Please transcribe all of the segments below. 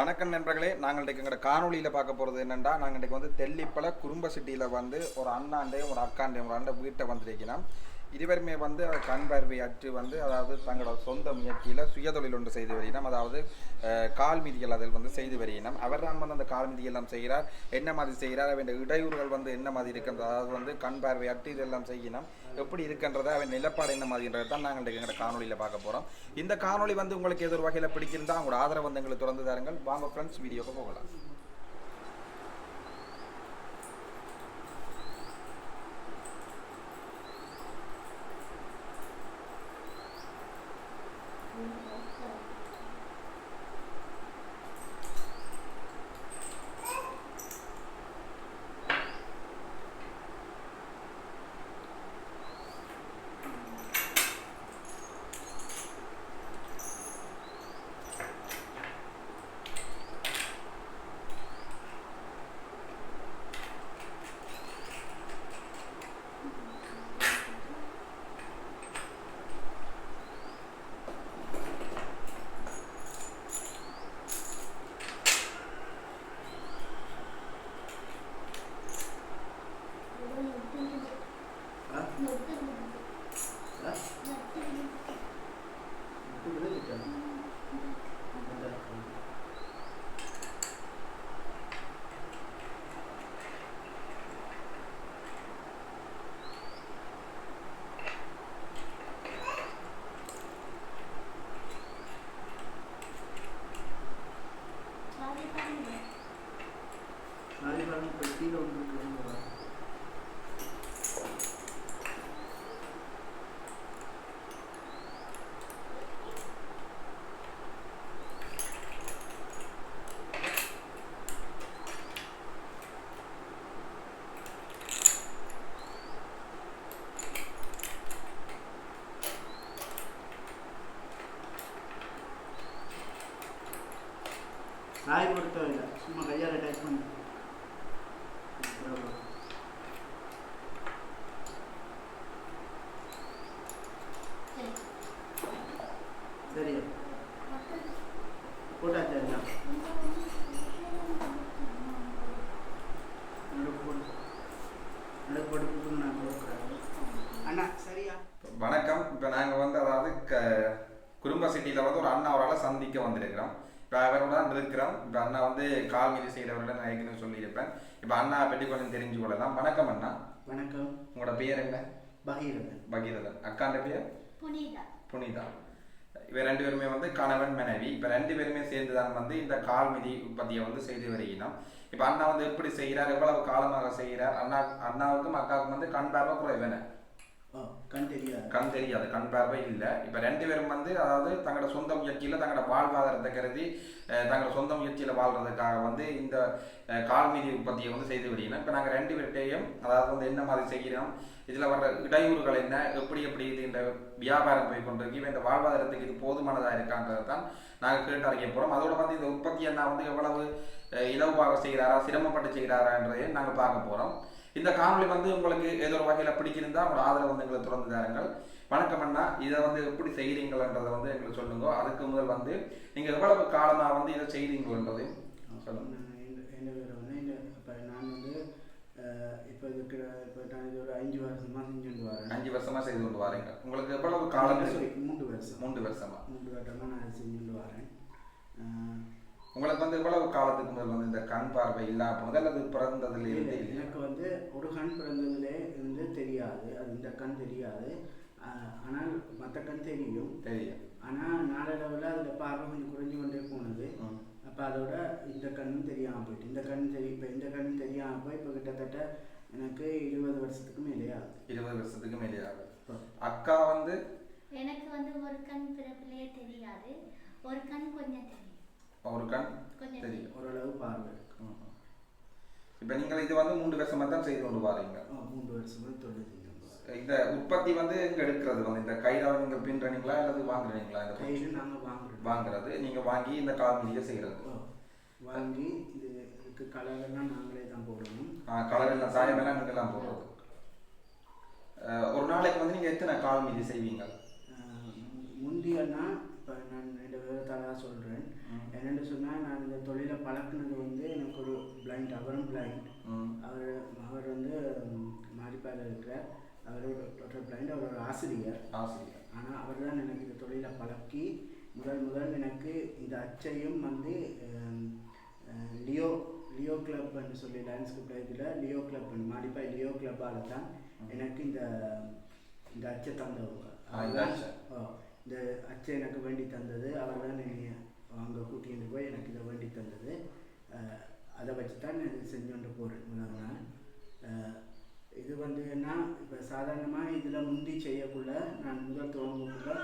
வணக்கம் நண்பர்களே நாங்கள் இன்றைக்கு எங்களோட காணொலியில் பார்க்க போகிறது என்னென்னா நாங்கள் இன்றைக்கு வந்து தெல்லிப்பல குறும்ப சிட்டியில் வந்து ஒரு அண்ணாண்டையும் ஒரு அக்காண்டையும் ஒரு அண்ணன் வீட்டை வந்திருக்கிறோம். இருவருமே வந்து கண் பார்வை அற்று வந்து அதாவது தங்களோட சொந்த முயற்சியில் சுயதொழில் ஒன்று செய்து வருகிறோம் அதாவது கால் மிதிகள் அதில் வந்து செய்து வருகிறோம் அவர் தான் வந்து அந்த கால் மிதி எல்லாம் செய்கிறார். என்ன மாதிரி செய்கிறார்? அவன் இடையூறுகள் வந்து என்ன மாதிரி இருக்கின்றது அதாவது வந்து கண் பார்வை அற்று இதெல்லாம் செய்யணும் எப்படி இருக்கின்றதா? அவன் நிலப்பாடு என்ன மாதிரின்றது தான் நாங்கள் எங்களோட காணொலியில் பார்க்க போகிறோம் இந்த காணொளி வந்து உங்களுக்கு எதிர் வகையில் பிடிச்சிருந்தா உங்களோட ஆதரவு வந்து எங்களுக்கு திறந்து தாருங்கள். வாங்க ஃப்ரெண்ட்ஸ் வீடியோக்கு போகலாம். நாய் இல்லை. சும்மா கையால் அட்டாச் பண்ணி. சரி. போட்டாச்சு நான் அண்ணா சரியா? வணக்கம். இப்போ நாங்கள் வந்து அதாவது க குடும்ப சிட்டியில் வந்து ஒரு அண்ணா அவரால் சந்திக்க வந்திருக்கிறோம். இப்போ அவரோட தான் இருக்கிறோம் இப்போ அண்ணா வந்து கால் மீது செய்கிறவரோட நான் ஏற்கனவே சொல்லியிருப்பேன். இப்போ அண்ணா பற்றி கொஞ்சம் தெரிஞ்சு கொள்ளலாம். வணக்கம் அண்ணா. வணக்கம். உங்களோட பேர் என்ன? பகீரதன். பகீரதன். அக்காண்ட பேர்? புனிதா. புனிதா. இவ ரெண்டு பேருமே வந்து கணவன் மனைவி. இப்போ ரெண்டு பேருமே சேர்ந்து தான் வந்து இந்த கால் மிதி உற்பத்தியை வந்து செய்து வருகிறோம் இப்போ அண்ணா வந்து எப்படி செய்கிறார் எவ்வளவு காலமாக செய்கிறார்? அண்ணா அண்ணாவுக்கும் அக்காவுக்கும் வந்து கண் பார்வை குறைவேன கண் தெரியாது. கண் தெரியாது கண் பார்வை இல்லை. இப்போ ரெண்டு பேரும் வந்து அதாவது தங்களோட சொந்த முயற்சியில் தங்களோட வாழ்வாதாரத்தை கருதி தங்களோட சொந்த முயற்சியில் வாழ்றதுக்காக வந்து இந்த கால்மீதி கால் மீதி உற்பத்தியை வந்து செய்து வருகிறோம் இப்போ நாங்கள் ரெண்டு பேர்கிட்டையும் அதாவது வந்து என்ன மாதிரி செய்கிறோம் இதில் வர்ற இடையூறுகள் என்ன எப்படி எப்படி இது இந்த வியாபாரம் போய் கொண்டிருக்கு இவன் இந்த வாழ்வாதாரத்துக்கு இது போதுமானதாக இருக்கான்றதை தான் நாங்கள் கேட்டு அறிய போகிறோம் அதோட வந்து இந்த உற்பத்தி என்ன வந்து எவ்வளவு அஹ், செய்கிறாரா சிரமப்பட்டு செய்கிறாரான்றதையும் நாங்கள் பார்க்க போகிறோம் இந்த காணொளி வந்து உங்களுக்கு ஏதோ ஒரு வகையில் பிடிச்சிருந்தா உங்களோட ஆதரவு வந்து எங்களை திறந்து தாருங்கள். வணக்கம் அண்ணா. இதை வந்து எப்படி செய்கிறீங்களன்றதை வந்து எங்களுக்கு சொல்லுங்க. அதுக்கு முதல் வந்து நீங்கள் எவ்வளவு காலமாக வந்து இதை செய்கிறீங்கன்றதை சொல்லுங்க. நான் வந்து இப்போ இருக்கிற இப்போ நான் இது ஒரு அஞ்சு வருஷமாக செஞ்சுட்டு வரேன். அஞ்சு வருஷமா செய்து கொண்டு வரீங்க. உங்களுக்கு எவ்வளவு காலம் மூன்று வருஷம். மூன்று வருஷமா? மூன்று வருடமாக நான் செஞ்சுட்டு வரேன். அஹ், உங்களுக்கு வந்து எவ்வளவு காலத்துக்கு முதல் வந்து இந்த கண் பார்வை இல்லாம போனது அல்லது பிறந்ததுல இருந்து? எனக்கு வந்து ஒரு கண் பிறந்ததுலே இருந்து தெரியாது. அது இந்த கண் தெரியாது. ஆனால் மற்ற கண் தெரியும். தெரியும். ஆனால் நாளடைவில் அதில் பார்வை கொஞ்சம் குறைஞ்சு கொண்டே போனது. அப்போ அதோட இந்த கண்ணும் தெரியாமல் போயிட்டு இந்த கண் தெரி இப்போ இந்த கண் தெரியாமல் போய் இப்போ கிட்டத்தட்ட எனக்கு இருபது வருஷத்துக்கு மேலே ஆகுது. இருபது வருஷத்துக்கு மேலே ஆகுது. அக்கா வந்து? எனக்கு வந்து ஒரு கண் பிறப்பிலே தெரியாது. ஒரு கண் கொஞ்சம் தெரியும். ஒரு கண் தெரியும். ஓரளவு பார்வை. இப்ப நீங்கள் இது வந்து மூன்று வருஷமா தான் செய்து கொண்டு வரீங்க. ஆ, மூன்று வருஷமாக தொழில். இந்த உற்பத்தி வந்து எங்க எடுக்கிறது? வந்து இந்த கையில நீங்க பின்றீங்களா அல்லது வாங்குறீங்களா இந்த கையில் நாங்கள் வாங்குறோம். வாங்குறது. நீங்க வாங்கி இந்த கால்மீதியை செய்யறது. ஓ, வாங்கி இது இதுக்கு கலர்லாம் நாங்களே தான் போடணும். கலர் எல்லாம் சாயம் எல்லாம் நீங்க எல்லாம் போடுறது ஒரு நாளைக்கு வந்து நீங்க எத்தனை கால்மீதி செய்வீங்க? அஹ் முந்தியன்னா இப்போ நான் ரெண்டு பேரும் தலா சொல்கிறேன். என்னென்னு சொன்னால் நான் இந்த தொழிலை பழக்குனது வந்து எனக்கு ஒரு பிளைண்ட் அவரும் பிளைண்ட் அவர் அவர் வந்து மாடிப்பாயில் இருக்கிறார். அவர் ஒரு டோட்டல் பிளைண்ட் அவர் ஒரு ஆசிரியர். ஆசிரியர். ஆனால் அவர் தான் எனக்கு இந்த தொழிலை பழக்கி முதல் முதல் எனக்கு இந்த அச்சையும் வந்து லியோ லியோ கிளப்னு சொல்லி லேண்ட்ஸ்கேப் இதில் லியோ கிளப் மாடிப்பாய் லியோ கிளப்பால் தான் எனக்கு இந்த இந்த அச்சை தந்தவங்க. இந்த அச்சை. எனக்கு வேண்டி தந்தது. அவர் தான் என்னை அங்கே கூட்டிகிட்டு போய் எனக்கு இதை வேண்டி தந்தது. அதை வச்சு தான் இது செஞ்சோண்டு போகிறேன் முதல் நாள். இது வந்து என்ன இப்போ சாதாரணமாக இதில் முந்தி செய்யக்குள்ள நான் முதல் துவங்கக்குள்ள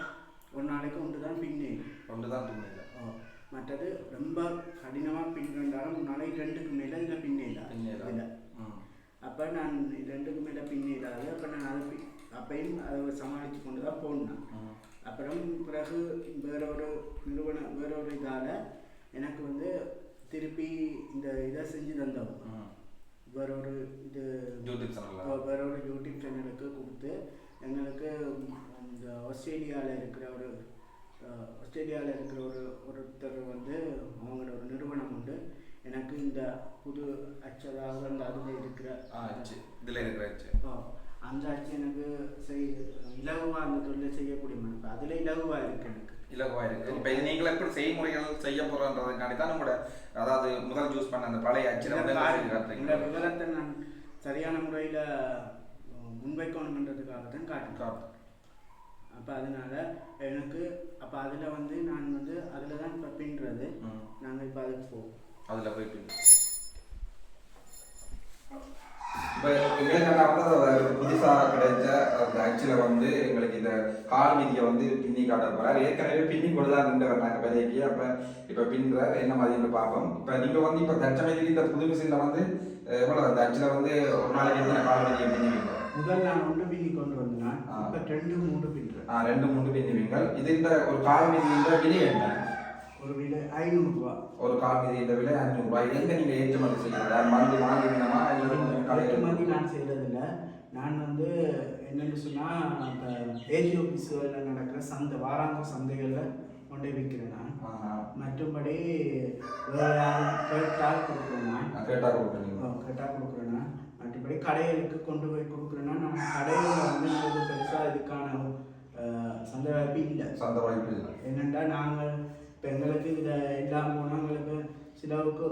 ஒரு நாளைக்கு ஒன்று தான் பின்னேன். ஒன்று தான் துணியில் ஓ, மற்றது ரொம்ப கடினமாக பின்னுண்டாலும் ஒரு நாளைக்கு ரெண்டுக்கு மேலே இதில் பின்னேன் பின்னேல. இல்லை ம் அப்போ நான் ரெண்டுக்கு மேலே பின்னிடாது அப்போ நான் அதை அப்பையும் அதை சமாளித்து கொண்டு தான் போனேன். ம் அப்புறம் பிறகு வேற ஒரு நிறுவனம் வேற ஒரு இதால் எனக்கு வந்து திருப்பி இந்த இதை செஞ்சு தந்தவங்க வேற ஒரு இது வேற ஒரு யூடியூப் சேனலுக்கு கொடுத்து எங்களுக்கு இந்த ஆஸ்திரேலியாவில் இருக்கிற ஒரு ஆஸ்திரேலியாவில் இருக்கிற ஒரு ஒருத்தர் வந்து அவங்களோட ஒரு நிறுவனம் உண்டு. எனக்கு இந்த புது அச்சதாவது அந்த அதில் இருக்கிற இதில் இருக்கிற அந்த அச்சு எனக்கு செய் இலகுவாக அந்த தொழிலை செய்யக்கூடிய மனப்பு அதில் இலகுவாக இருக்கு எனக்கு. இலகுவாக இருக்கு. இப்போ நீங்கள் எப்படி செய்முறைகள் செய்ய போகிறன்றதுக்காண்டி தான் நம்மளோட அதாவது முதல் ஜூஸ் பண்ண அந்த பழைய செஞ்சு இந்த விவரத்தை நான் சரியான முறையில் முன்வைக்கணுன்றதுக்காக தான் காட்டுறேன். காட்டு. அப்போ அதனால எனக்கு அப்போ அதில் வந்து நான் வந்து அதில் தான் இப்போ பின்னுறது ம். நாங்கள் இப்போ அதுக்கு போவோம் அதில் போயிட்டு இப்போ எங்களுக்கு வந்து புதுசாக கிடைச்ச அந்த அச்சில் வந்து எங்களுக்கு இந்த கால் வந்து பின்னி காட்ட போகிறார் ஏற்கனவே பின்னி கொண்டு தான் நின்றவர் நாங்கள் அப்போ இப்போ பின்னுறார் என்ன மாதிரின்னு பார்ப்போம். இப்போ நீங்கள் வந்து இப்போ தற்சமயத்துக்கு இந்த புது மிஷினில் வந்து எவ்வளோ அந்த அச்சில் வந்து ஒரு நாளைக்கு எத்தனை கால் மீதியை பின்னுவீங்க முதல் நான் ஒன்று பின்னி கொண்டு வந்தேன். இப்போ ரெண்டு மூணு பின்னுறேன் ஆ ரெண்டு மூணு பின்னுவீங்க இது இந்த ஒரு கால் மீதியின் விலை என்ன? ஒரு வீடு ஐநூறுரூவா ஒரு இந்த விலை இது எங்கே நீங்கள் ஏற்றுமதி இல்லை கடைக்கு மாதிரி கடையில் நான் செய்கிறதில்ல நான் வந்து என்னென்னு சொன்னால் இப்போ ஏஜி ஆஃபீஸுகளில் நடக்கிற சந்தை வாராந்த சந்தைகளில் கொண்டு விற்கிறேன் நான். மற்றபடி கேட்டால் கொடுக்குறேன் நான். நான் கேட்டா கொடுக்குறீங்க. ஓ, கேட்டால் கொடுக்குறேன் நான். மற்றபடி கடைகளுக்கு கொண்டு போய் கொடுக்குறேன்னா நான். கடையில் வந்து நமக்கு பெருசாக இதுக்கான சந்தை வாய்ப்பு இல்லை. சந்தை வாய்ப்பு இல்லை. என்னென்னா நாங்கள் இப்போ எங்களுக்கு இதில் எல்லாம் போனால் எங்களுக்கு சிலவுக்கு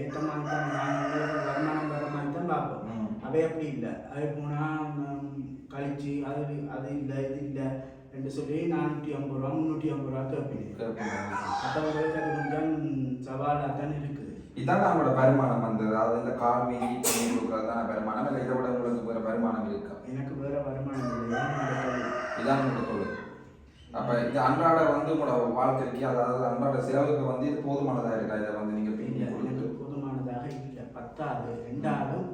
ஏற்ற மாதிரி தான் நாங்கள் வருமானம் வர மாதிரி தான் பார்ப்போம். அவை அப்படி இல்லை. அது போனால் கழிச்சு அது அது இல்லை இது இல்லை என்று சொல்லி நானூற்றி ஐம்பது ரூபா முந்நூற்றி ஐம்பது ரூபா கேட்பீங்க. அப்போ உங்களுக்கு அது கொஞ்சம் சவாலாக தான் இருக்குது. இதான் நம்மளோட வருமானம் வந்தது. அதாவது இந்த கால் மீதி கொடுக்கறது தான் வருமானம். இல்லை இதை விட உங்களுக்கு வேறு வருமானம் இருக்கா? எனக்கு வேறு வருமானம் இல்லை இந்த தொழில். இதான் அப்போ இது அன்றாட வந்து உங்களோட வாழ்க்கைக்கு அதாவது அன்றாட செலவுக்கு வந்து இது போதுமானதாக இருக்கா? இதை வந்து நீங்கள் கொடுத்து. எனக்கு போதுமானதாக இல்லை. பத்தாது ரெண்டாலும்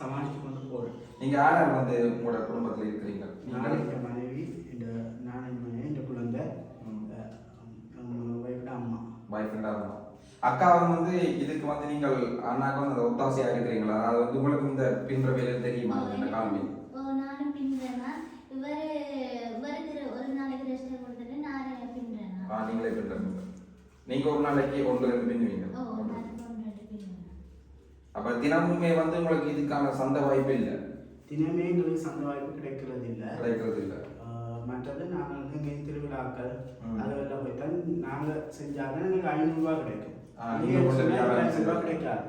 சமாளித்து கொண்டு போகிறேன் நீங்கள் யார் வந்து உங்களோட குடும்பத்தில் இருக்கிறீங்க? நீங்கள்? என் மனைவி இந்த நான் என் மனைவி இந்த குழந்தை. ஒய்ஃபோட அம்மா. பாய் ஃப்ரெண்டாக இருந்தாலும் அக்கா வந்து இதுக்கு வந்து நீங்கள் அண்ணாக்கு வந்து அந்த ஒத்தாசையாக இருக்கிறீங்களா? அது வந்து உங்களுக்கு இந்த பின்ற வேலை தெரியுமா? இந்த கால் மீதி ஓ நானும் பின்னுறேன்னா இவர் இவருக்கு ஒரு நாளைக்கு ரெஸ்ட் கொடுத்துட்டு நான் பின்னுறேன்னா ஆ நீங்களே ஒரு நாளைக்கு ஒன்று ரெண்டு பின்னுவீங்க அப்போ தினமுமே வந்து உங்களுக்கு இதுக்கான சந்தை வாய்ப்பு இல்லை? தினமே எங்களுக்கு சந்த வாய்ப்பு கிடைக்கிறது இல்லை கிடைக்கிறது இல்லை மற்றது நாங்கள் இங்கே திருவிழாக்கள். அதெல்லாம் போய் தான் நாங்கள் செஞ்சாலும் எங்களுக்கு ஐநூறுரூவா கிடைக்கும். கிடைக்காது.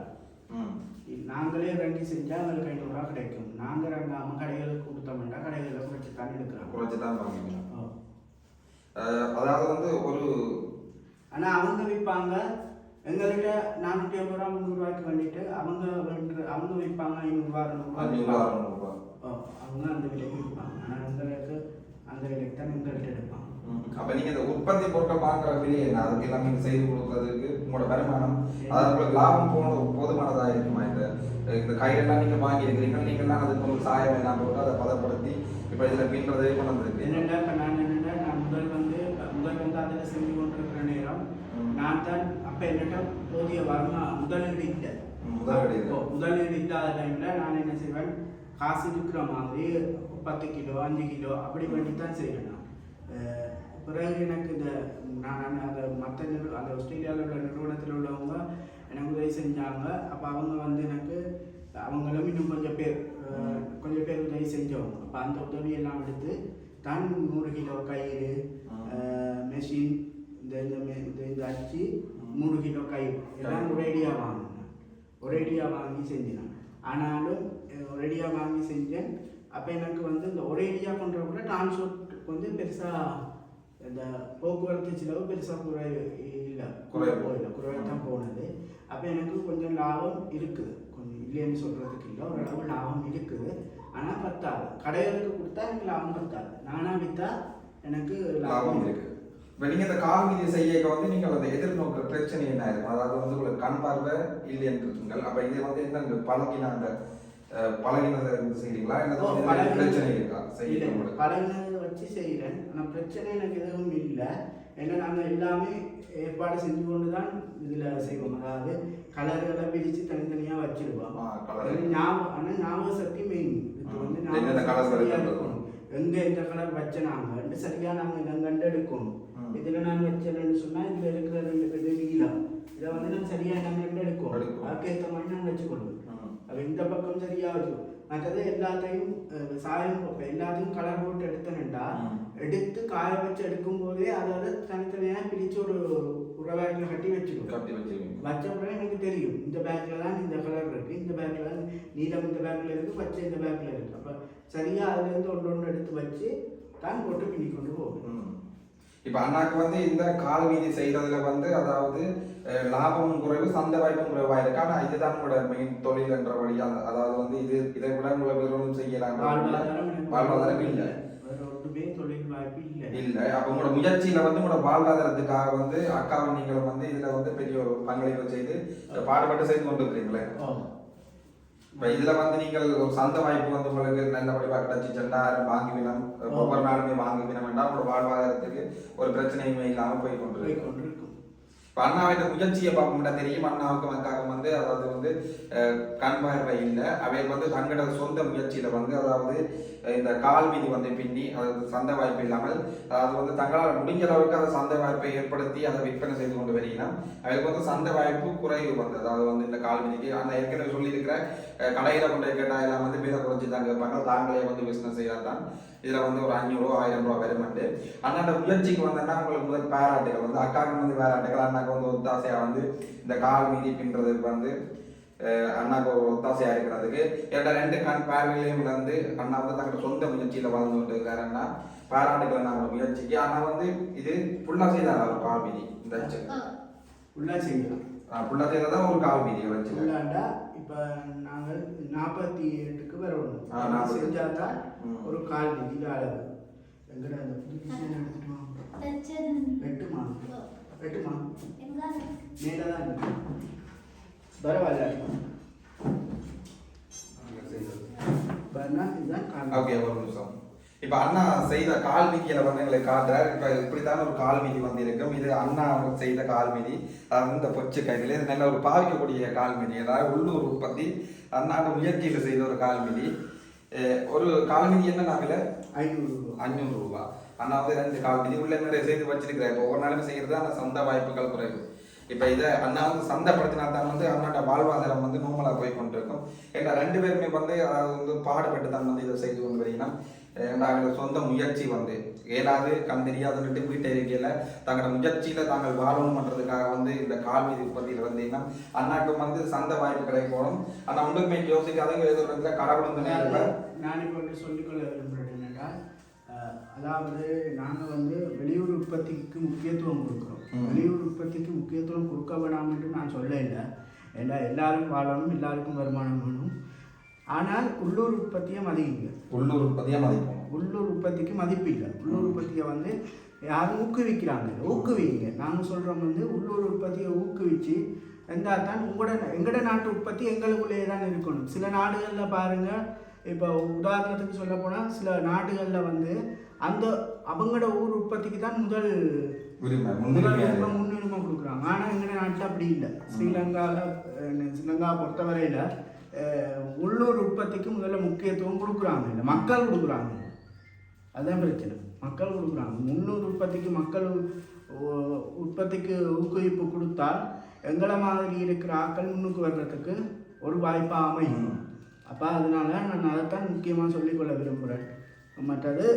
நாங்களே ரெண்டு செஞ்சால் எங்களுக்கு ஐநூறுரூவா கிடைக்கும். நாங்கள் ரெண்டு அம்மா கடைகளுக்கு கொடுத்தோம்னா கடைகளில் குறைச்சி தான் எடுக்கிறோம் குறைச்சி தான் அதாவது வந்து ஒரு ஆனால் அவங்க விற்பாங்க. எங்கள்கிட்ட நானூற்றி ஐம்பது ரூபா முந்நூறுரூவாய்க்கு பண்ணிட்டு அவங்க அவங்க விற்பாங்க ஐநூறுரூவா அஞ்சூறுவா அறுநூறுவா அறுநூறுவா ஓ அவங்க அந்த விலைக்கு விற்பாங்க. ஆனால் எங்களுக்கு அந்த விலைக்கு தான் எங்கள்கிட்ட எடுப்பாங்க. அப்போ நீங்கள் இந்த உற்பத்தி பொருட்கள் வாங்குற விலை என்ன? அதுக்கு எல்லாம் செய்து கொடுக்கறதுக்கு உங்களோட வருமானம் அதாவது உங்களுக்கு லாபம் போன போதுமானதாக இருக்குமா? இந்த இந்த கையெல்லாம் நீங்கள் வாங்கியிருக்கிறீங்க நீங்கள்லாம் அதுக்கு உங்களுக்கு சாயம் எல்லாம் போட்டு அதை பதப்படுத்தி இப்போ இதில் பின்றதே கொண்டு வந்துருக்கீங்க. என்னடா இப்போ நான் என்னடா நான் முதல் வந்து அதில் செஞ்சு கொண்டிருக்கிற நேரம். நான் தான் அப்போ என்னட்ட போதிய வருமா? முதலீடு இல்லை முதலீடு இல்லாத டைமில் நான் என்ன செய்வேன்? காசு இருக்கிற மாதிரி பத்து கிலோ அஞ்சு கிலோ அப்படி பண்ணி தான் செய்வேன் நான். பிறகு எனக்கு இந்த நான் அந்த மற்ற நிறு அந்த ஆஸ்திரேலியாவில் உள்ள நிறுவனத்தில் உள்ளவங்க எனக்கு உதவி செஞ்சாங்க. அப்போ அவங்க வந்து எனக்கு அவங்களும் இன்னும் கொஞ்சம் பேர் கொஞ்சம் பேர் உதவி செஞ்சவங்க. அப்போ அந்த உதவியெல்லாம் எடுத்து தான் நூறு கிலோ கயிறு மெஷின் இந்த இந்த இந்த அச்சு மூணு கிலோ கயிறு. எல்லாம் ஒரேடியாக வாங்கினேன். ஒரேடியாக வாங்கி செஞ்சேன் ஆனாலும் ஒரேடியாக வாங்கி செஞ்சேன். அப்போ எனக்கு வந்து இந்த ஒரேடியாக பண்ணுற கூட டிரான்ஸ்போர்ட் வந்து பெருசாக இந்த போக்குவரத்து செலவு பெருசாக குறை இல்லை. குறைவு. போயில குறைவாக தான் போனது. அப்போ எனக்கு கொஞ்சம் லாபம் இருக்குது. கொஞ்சம் இல்லைன்னு சொல்கிறதுக்கு இல்லை. ஓரளவு லாபம் இருக்குது. ஆனால் பத்தாது. கடைகளுக்கு கொடுத்தா எனக்கு லாபம் பத்தாது நானாக விற்றா எனக்கு லாபம் இருக்கு. இப்போ நீங்கள் இந்த மீதி செய்ய வந்து நீங்கள் அந்த எதிர்நோக்கிற பிரச்சனை என்ன இருக்கும்? அதாவது வந்து உங்களுக்கு கண் பார்வை இல்லைன்னு இருக்குங்கள். அப்போ இது வந்து என்ன பழகின அந்த பழகினதை இருந்து செய்கிறீங்களா பழகினது. பிரச்சனை இருக்கா? இல்லை செய்ய உங்களுக்கு. பழகினதை வச்சு செய்கிறேன் ஆனால் பிரச்சனை எனக்கு எதுவும் இல்லை. ஏன்னா நாங்கள் எல்லாமே ஏற்பாடு செஞ்சு கொண்டு தான் இதில் செய்வோம். அதாவது கலர்களை பிரித்து தனித்தனியாக வச்சிருவோம். அது ஆனால் ஞாபக சக்தி மெயின் இது ஆ. வந்து என்னென்ன ஞாபக colours சக்தி சரியா வருதுன்றது. இருக்கணும் எங்கே எந்த கலர் வச்ச நாங்கள் சரியாக நாங்கள் இடம் கண்டு எடுக்கணும் ம். இதில் நான் வச்சேன்னு சொன்னால் இதில் இருக்கிற ரெண்டு ரெண்டு நீளம் இதை வந்து நான் சரியாக இடம் கண்டு எடுக்கணும் எடுக்கணும். அதுக்கேற்ற மாதிரி நான் வச்சுக்கொள்ளும் ம். அப்போ இந்த பக்கம் சரியாக வச்சுக்கணும் மற்றது எல்லாத்தையும் சாயம் இப்போ எல்லாத்தையும் கலர் போட்டு எடுத்தேன்டா. எடுத்து காய வச்சு எடுக்கும் போதே அதோட தனித்தனியாக பிரித்து ஒரு உறவாக்கில் கட்டி வச்சுக்கணும் கட்டி வச்சிருவீங்க வச்ச பிறகு எனக்கு தெரியும் இந்த பேக்கில் தான் இந்த கலர் இருக்குது இந்த பேக்கில் தான் நீலம் இந்த பேக்கில் இருக்குது பச்சை இந்த பேக்கில் இருக்குது அப்போ சரியாக அதுலேருந்து ஒன்று ஒன்று எடுத்து வச்சு தான் போட்டு பின்னி கொண்டு போகும். இப்ப அண்ணாக்கு வந்து இந்த கால் வீதி செய்யறதுல வந்து அதாவது லாபமும் குறைவு சந்தை வாய்ப்பும் குறைவா இருக்கு. ஆனா இதுதான் உங்களோட மெயின் தொழில் என்ற வழியா அதாவது வந்து இது இதை விட உங்களை வேறொன்றும் செய்யலாம். வாழ்வாதாரம் இல்லை. இல்ல. அப்ப உங்களோட முயற்சியில வந்து உங்களோட வாழ்வாதாரத்துக்காக வந்து அக்காவும் நீங்களும் வந்து இதுல வந்து பெரிய ஒரு பங்களிப்பு செய்து பாடுபட்டு செய்து கொண்டு இருக்கிறீங்களே இப்ப இதுல வந்து நீங்கள் ஒரு சந்த வாய்ப்பு வந்து உங்களுக்கு நல்லபடியா கிடைச்சிச்சுன்னா வாங்கி வினம் ஒவ்வொரு நாளுமே வாங்கி வினம் வேண்டாம் உங்களோட வாழ்வாதாரத்துக்கு ஒரு பிரச்சனையுமே இல்லாம போய் கொண்டு இப்போ அண்ணாவின் முயற்சியை பார்க்க தெரியும் அண்ணாவுக்கு அக்காவுக்கு வந்து அதாவது வந்து அஹ், கண் பார்வை இல்லை. அவை வந்து தங்களோட சொந்த முயற்சியில வந்து அதாவது இந்த கால் மீதி வந்து பின்னி அதாவது சந்தை வாய்ப்பு இல்லாமல் அது வந்து தங்களால் முடிஞ்ச அளவுக்கு அதை சந்தை வாய்ப்பை ஏற்படுத்தி அதை விற்பனை செய்து கொண்டு வருகிறோம். அவருக்கு வந்து சந்தை வாய்ப்பு குறைவு வந்து அதாவது வந்து இந்த கால் மீதிக்கு அந்த ஏற்கனவே சொல்லியிருக்கிற கடையில் கொண்டு கேட்டால் எல்லாம் வந்து விலை குறைஞ்சி தான் கேட்பாங்க. தாங்களே வந்து பிஸ்னஸ் செய்யலாம் தான். இதில் வந்து ஒரு அஞ்சூறு ஆயிரம் ரூபாய் வருமாண்டு அண்ணாண்ட முயற்சிக்கு வந்தேன்னா உங்களுக்கு முதல் பாராட்டுகள் வந்து அக்காவுக்கு வந்து பாராட்டுகள் அண்ணாக்கு வந்து ஒத்தாசையாக வந்து இந்த கால் மீதி பின்றதுக்கு வந்து அண்ணாக்கு ஒரு ஒத்தாசையா இருக்கிறதுக்கு என்னோட ரெண்டு கண் பார்வையிலையும் வந்து அண்ணா வந்து தங்களோட சொந்த முயற்சியில வளர்ந்து கொண்டு இருக்காரு அண்ணா பாராட்டுகள் அண்ணா முயற்சிக்கு. அண்ணா வந்து இது ஃபுல்லா செய்தார் அவர் மீதி இந்த ஃபுல்லாக செய்யலாம் ஃபுல்லா செய்ததான் ஒரு கால் மீதி வச்சு ஃபுல்லாண்டா இப்போ நாங்கள் நாற்பத்தி எட்டுக்கு வரணும் ஆ, 48. செஞ்சால் தான். ஒரு கால் விதியில் அளவு எங்கடா அந்த புது வெட்டுமா? வெட்டுமா? மேலே தான் இருக்கு. பரவாயில்ல. ஓகே ஒரு நிமிஷம். இப்ப அண்ணா செய்த கால் மீதியில வந்து எங்களுக்கு காட்டுறாரு இப்ப இப்படித்தான் ஒரு கால் மீதி வந்து இருக்கும் இது அண்ணா செய்த கால் மீதி. அதாவது இந்த பொச்சு கையில இது நல்ல ஒரு பாவிக்கக்கூடிய கால் மீதி. அதாவது உள்ளூர் உற்பத்தி அண்ணாண்ட முயற்சியில செய்த ஒரு கால் மீதி. அஹ் ஒரு கால் மீதி என்ன நாங்கள? ஐநூறு ரூபா. அஞ்சூறு ரூபா. அண்ணா வந்து ரெண்டு கால் மீதி. உள்ள நிறைய செய்து வச்சிருக்கிறார் இப்போ ஒவ்வொரு நாளுமே செய்யறது அந்த சந்தை வாய்ப்புகள் குறைவு. இப்போ இதை அண்ணா வந்து சந்தைப்படுத்தினா தான் வந்து அண்ணாட்ட வாழ்வாதாரம் வந்து நோமலாக போய் கொண்டிருக்கும் ஏன்னா ரெண்டு பேருமே வந்து அதாவது வந்து பாடுபட்டு தான் வந்து இதை செய்து கொண்டு வரீங்கன்னா நாங்கள் சொந்த முயற்சி வந்து ஏதாவது கண் தெரியாதுன்னுட்டு வீட்டை இருக்கையில் தங்களோட முயற்சியில தாங்கள் வாழணும் பண்றதுக்காக வந்து இந்த கால் மீதி உற்பத்தியில் வந்தீங்கன்னா அண்ணாக்கு வந்து சந்தை வாய்ப்பு கிடைக்கணும் ஆனால் உண்மையை யோசிக்காதவங்க ஏதோ இடத்துல கடவுள் வந்து நான் இப்போ ஒன்று சொல்லிக்கொள்ள விரும்புகிறேன் அதாவது நாங்கள் வந்து வெளியூர் உற்பத்திக்கு முக்கியத்துவம் கொடுக்குறோம். வெளியூர் உற்பத்திக்கு முக்கியத்துவம் கொடுக்க வேணாம் என்று நான் சொல்ல இல்லை. ஏன்னா எல்லாரும் வாழணும் எல்லாருக்கும் வருமானம் வேணும். ஆனால் உள்ளூர் உற்பத்தியை மதிங்க உள்ளூர் உற்பத்தியாக மதிப்போம். உள்ளூர் உற்பத்திக்கு மதிப்பு இல்லை உள்ளூர் உற்பத்தியை வந்து யாரும் ஊக்குவிக்கிறாங்க. ஊக்குவிங்க. நாங்கள் சொல்கிறோம் வந்து உள்ளூர் உற்பத்தியை ஊக்குவிச்சு இருந்தால் தான் உங்களோட எங்களோட நாட்டு உற்பத்தி எங்களுக்குள்ளேயே தான் இருக்கணும். சில நாடுகளில் பாருங்கள் இப்போ உதாரணத்துக்கு சொல்ல போனால் சில நாடுகளில் வந்து அந்த அவங்களோட ஊர் உற்பத்திக்கு தான் முதல் முன்னுரிமை. கொடுக்குறாங்க. ஆனால் எங்கள் நாட்டில் அப்படி இல்லை. ஸ்ரீலங்காவில் ஸ்ரீலங்கா பொறுத்தவரையில் உள்ளூர் உற்பத்திக்கு முதல்ல முக்கியத்துவம் கொடுக்குறாங்க. இல்லை மக்கள் கொடுக்குறாங்க. அதுதான் பிரச்சனை. மக்கள் கொடுக்குறாங்க. முன்னூறு உற்பத்திக்கு மக்கள் உற்பத்திக்கு ஊக்குவிப்பு கொடுத்தால் எங்களை மாதிரி இருக்கிற ஆட்கள் முன்னுக்கு வர்றதுக்கு ஒரு வாய்ப்பாக அமையும். அப்போ அதனால நான் அதைத்தான் முக்கியமாக சொல்லிக்கொள்ள விரும்புகிறேன் மற்றது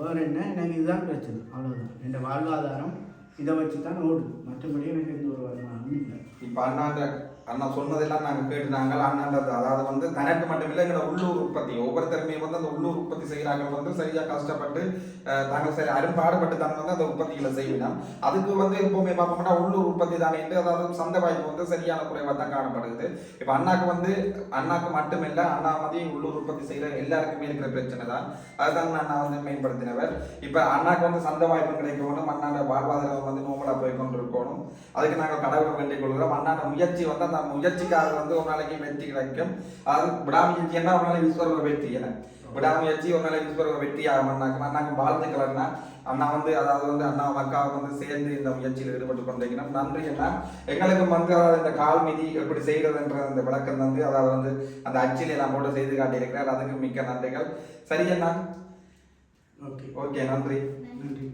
வேறு என்ன எனக்கு இதுதான் பிரச்சனை. அவ்வளோதான் என் வாழ்வாதாரம் இதை வச்சு தான் ஓடுது. மற்றபடி எனக்கு எந்த ஒரு வருமானமும் இல்லை. இப்போ அண்ணாண்ட அண்ணா சொன்னதெல்லாம் நாங்கள் கேட்டுனாங்க அண்ணாண்ட அதாவது வந்து தனக்கு மட்டும் இல்லை எங்களோட உள்ளூர் உற்பத்தி. ஒவ்வொருத்தருமே வந்து அந்த உள்ளூர் உற்பத்தி செய்கிறாங்க வந்து சரியாக கஷ்டப்பட்டு அஹ், தாங்கள் சரி அரும்பாடுபட்டு தான் வந்து அந்த உற்பத்திகளை செய்யணும் அதுக்கு வந்து எப்பவுமே பார்ப்போம்னா உள்ளூர் உற்பத்தி தானே அதாவது சந்தை வாய்ப்பு வந்து சரியான குறைவாக தான் காணப்படுது இப்போ அண்ணாக்கு வந்து அண்ணாக்கு மட்டுமில்லை அண்ணா மாதிரி உள்ளூர் உற்பத்தி செய்கிற எல்லாருக்குமே இருக்கிற பிரச்சனை தான். அதுதான் அண்ணா வந்து மேம்படுத்தினவர். இப்போ அண்ணாக்கு வந்து சந்தை வாய்ப்பு கிடைக்கணும் அண்ணாட வாழ்வாதாரம் வந்து நோமலாக போய் கொண்டு இருக்கணும் அதுக்கு நாங்கள் கடவுளை வேண்டிக் கொள்கிறோம். அண்ணாட முயற்சி வந்து அந்த முயற்சிக்காக வந்து ஒரு நாளைக்கு வெற்றி கிடைக்கும். அது விடாமுயற்சி என்ன ஒரு நாளைக்கு விஸ்வரூப வெற்றி என விடாமுயற்சி ஒரு நாளைக்கு விஸ்வரூப வெற்றி அண்ணாக்கு. அண்ணாக்கு வாழ்த்துக்கலன்னா அண்ணா வந்து அதாவது வந்து அண்ணா அக்காவை வந்து சேர்ந்து இந்த முயற்சியில் ஈடுபட்டு கொண்டிருக்கிறோம் நன்றி அண்ணா. எங்களுக்கும் வந்து அதாவது இந்த கால் மிதி எப்படி செய்கிறதுன்ற அந்த விளக்கம் வந்து அதாவது வந்து அந்த அச்சில் எல்லாம் போட்டு செய்து காட்டியிருக்கிறார். அதுக்கு மிக்க நன்றிகள். சரி அண்ணா. ஓகே ஓகே நன்றி. நன்றி.